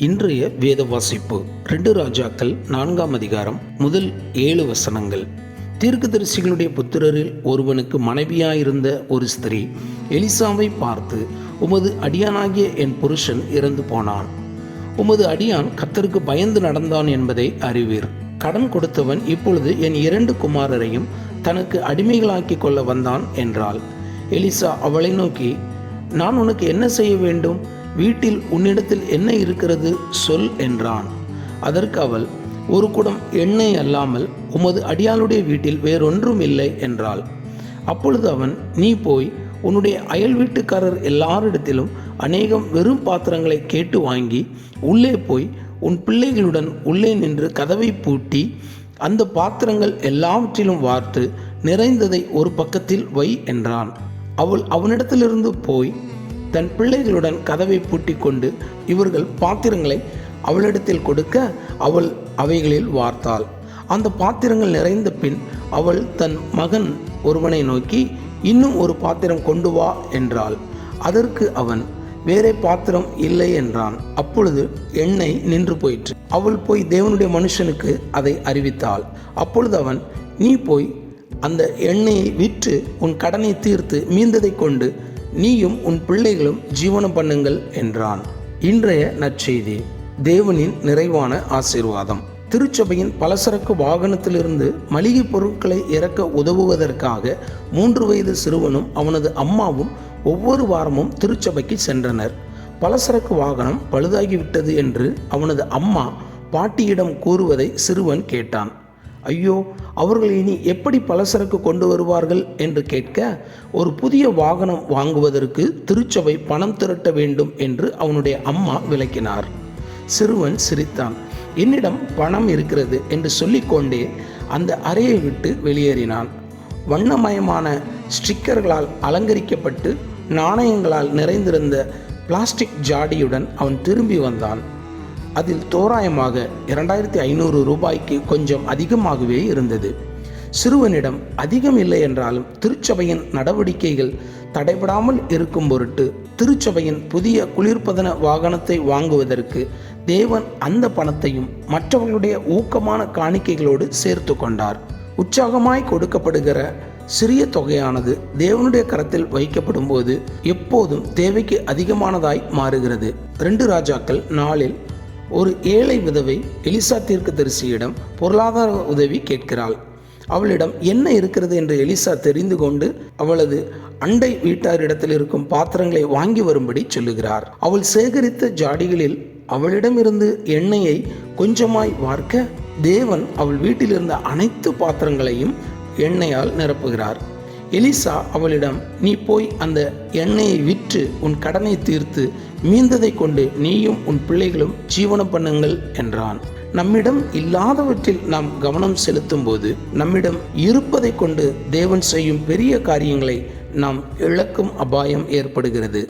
இன்றைய வேத வாசிப்பு ரெண்டு ராஜாக்கள் நான்காம் அதிகாரம் முதல் ஏழு வசனங்கள். தீர்க்கதரிசிகளுடைய புத்திரரில் ஒருவனுக்கு மனைவியாயிருந்த ஒரு ஸ்திரீ எலிசாவை பார்த்து உமது அடியானாகிய என் புருஷன் இறந்து போனான். உமது அடியான் கத்தருக்கு பயந்து நடந்தான் என்பதை அறிவீர். கடன் கொடுத்தவன் இப்பொழுது என் இரண்டு குமாரரையும் தனக்கு அடிமைகளாக்கி கொள்ள வந்தான் என்றாள். எலிசா அவளை நோக்கி நான் உனக்கு என்ன செய்ய வேண்டும்? வீட்டில் உன்னிடத்தில் என்ன இருக்கிறது சொல் என்றான். அதற்கு அவள் ஒரு குடம் எண்ணெய் அல்லாமல் உமது அடியாளுடைய வீட்டில் வேறொன்றும் இல்லை என்றாள். அப்பொழுது அவன் நீ போய் உன்னுடைய அயல் வீட்டுக்காரர் எல்லாரிடத்திலும் அநேகம் வெறும் பாத்திரங்களை கேட்டு வாங்கி உள்ளே போய் உன் பிள்ளைகளுடன் உள்ளே நின்று கதவை பூட்டி அந்த பாத்திரங்கள் எல்லாவற்றிலும் வார்த்து நிறைந்ததை ஒரு பக்கத்தில் வை என்றான். அவள் அவனிடத்திலிருந்து போய் தன் பிள்ளைகளுடன் கதவை பூட்டி கொண்டு இவர்கள் பாத்திரங்களை அவளிடத்தில் கொடுக்க அவள் அவைகளில் வார்த்தாள். அந்த பாத்திரங்கள் நிறைந்த பின் அவள் தன் மகன் ஒருவனை நோக்கி இன்னும் ஒரு பாத்திரம் கொண்டு வா என்றாள். அதற்கு அவன் வேறே பாத்திரம் இல்லை என்றான். அப்பொழுது எண்ணெய் நின்று போயிற்று. அவள் போய் தேவனுடைய மனுஷனுக்கு அதை அறிவித்தாள். அப்பொழுது அவன் நீ போய் அந்த எண்ணெயை விற்று உன் கடனை தீர்த்து மீந்ததை கொண்டு நீயும் உன் பிள்ளைகளும் ஜீவனம் பண்ணுங்கள் என்றான். இன்றைய நற்செய்தி தேவனின் நிறைவான ஆசீர்வாதம். திருச்சபையின் பலசரக்கு வாகனத்திலிருந்து மளிகை பொருட்களை இறக்க உதவுவதற்காக மூன்று வயது சிறுவனும் அவனது அம்மாவும் ஒவ்வொரு வாரமும் திருச்சபைக்கு சென்றனர். பலசரக்கு வாகனம் பழுதாகிவிட்டது என்று அவனது அம்மா பாட்டியிடம் கூறுவதை சிறுவன் கேட்டான். ஐயோ அவர்கள் இனி எப்படி பலசரக்கு கொண்டு வருவார்கள் என்று கேட்க ஒரு புதிய வாகனம் வாங்குவதற்கு திருச்சபை பணம் திரட்ட வேண்டும் என்று அவனுடைய அம்மா விளக்கினார். சிறுவன் சிரித்தான் என்னிடம் பணம் இருக்கிறது என்று சொல்லிக்கொண்டே அந்த அறையை விட்டு வெளியேறினான். வண்ணமயமான ஸ்டிக்கர்களால் அலங்கரிக்கப்பட்டு நாணயங்களால் நிறைந்திருந்த பிளாஸ்டிக் ஜாடியுடன் அவன் திரும்பி வந்தான். அதில் தோராயமாக இரண்டாயிரத்தி ஐநூறு ரூபாய்க்கு கொஞ்சம் அதிகமாகவே இருந்தது. சிறுவனிடம் அதிகம் இல்லை என்றாலும் திருச்சபையின் நடவடிக்கைகள் தடைபடாமல் இருக்கும் பொருட்டு திருச்சபையின் புதிய குளிர்பதன வாகனத்தை வாங்குவதற்கு தேவன் அந்த பணத்தையும் மற்றவர்களுடைய ஊக்கமான காணிக்கைகளோடு சேர்த்து கொண்டார். உற்சாகமாய் கொடுக்கப்படுகிற சிறிய தொகையானது தேவனுடைய கரத்தில் வைக்கப்படும் போது எப்போதும் தேவைக்கு அதிகமானதாய் மாறுகிறது. ரெண்டு ராஜாக்கள் நாளில் ஒரு ஏழை விதவை எலிசா தீர்க்க தரிசியிடம் பொருளாதார உதவி கேட்கிறாள். அவளிடம் என்ன இருக்கிறது என்று எலிசா தெரிந்து கொண்டு அவளது அண்டை வீட்டாரிடத்தில் இருக்கும் பாத்திரங்களை வாங்கி வரும்படி சொல்லுகிறார். அவள் சேகரித்த ஜாடிகளில் அவளிடமிருந்து எண்ணெயை கொஞ்சமாய் வார்க்க தேவன் அவள் வீட்டில் இருந்த அனைத்து பாத்திரங்களையும் எண்ணெயால் நிரப்புகிறார். எலிசா அவளிடம் நீ போய் அந்த எண்ணெயை விற்று உன் கடனை தீர்த்து மீந்ததை கொண்டு நீயும் உன் பிள்ளைகளும் ஜீவனம் பண்ணுங்கள் என்றான். நம்மிடம் இல்லாதவற்றில் நாம் கவனம் செலுத்தும் போது நம்மிடம் இருப்பதை கொண்டு தேவன் செய்யும் பெரிய காரியங்களை நாம் இழக்கும் அபாயம் ஏற்படுகிறது.